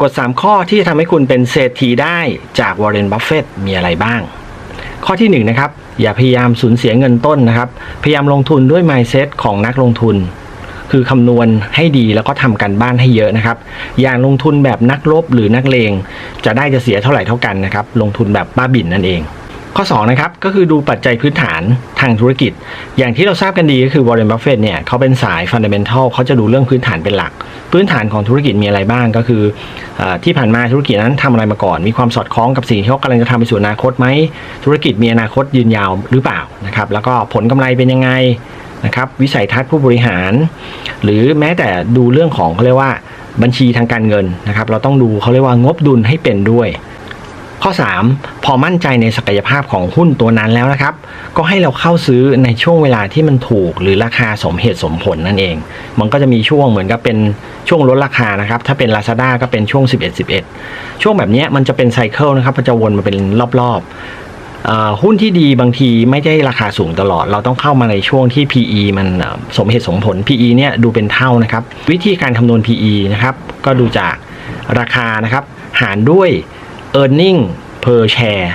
กฎ 3 ข้อที่จะทำให้คุณเป็นเศรษฐีได้จากวอร์เรนบัฟเฟตมีอะไรบ้าง ข้อที่1นนะครับ อย่าพยายามสูญเสียเงินต้นนะครับ พยายามลงทุนด้วย mindset ของนักลงทุน คือคำนวณให้ดีแล้วก็ทำกันบ้านให้เยอะนะครับ อย่างลงทุนแบบนักลบหรือนักเลง จะได้จะเสียเท่าไหร่เท่ากันนะครับ ลงทุนแบบบ้าบิ่นนั่นเอง ข้อ2นะครับก็คือดูปัจจัยพื้นฐานทางธุรกิจ อย่างที่เราทราบกันดีก็คือวอร์เรนบัฟเฟตเนี่ยเขาเป็นสายฟันเดเมนทัลเขาจะดูเรื่องพื้นฐานเป็นหลัก พื้นฐานของธุรกิจมีอะไรบ้างก็คืออที่ผ่านมาธุรกิจนั้นทำอะไรมาก่อน มีความสอดคล้องกับสิ่งที่เขากำลังจะทำไปสู่อนาคตไหมธุรกิจมีอนาคตยืนยาวหรือเปล่านะครับแล้วก็ผลกำไรเป็นยังไงนะครับวิสัยทัศน์ผู้บริหาร หรือแม้แต่ดูเรื่องของเขาเรียกว่าบัญชีทางการเงินนะครับเราต้องดูเขาเรียกว่างบดุลให้เป็นด้วย ข้อ 3 พอมั่นใจในศักยภาพของหุ้นตัวนั้นแล้วนะครับ ก็ให้เราเข้าซื้อในช่วงเวลาที่มันถูก หรือราคาสมเหตุสมผลนั่นเอง มันก็จะมีช่วงเหมือนกับเป็นช่วงลดราคานะครับ ถ้าเป็น Lazada ก็เป็นช่วง 11 11 ช่วงแบบนี้มันจะเป็นไซเคิลนะครับมันจะวนมาเป็นรอบๆหุ้นที่ดีบางทีไม่ได้ราคาสูงตลอด เราต้องเข้ามาในช่วงที่ PE มันสมเหตุสมผล PE เนี่ยดูเป็นเท่านะครับ วิธีการคำนวณ PE นะครับ ก็ดูจากราคานะครับ หารด้วย e a r n i n g per share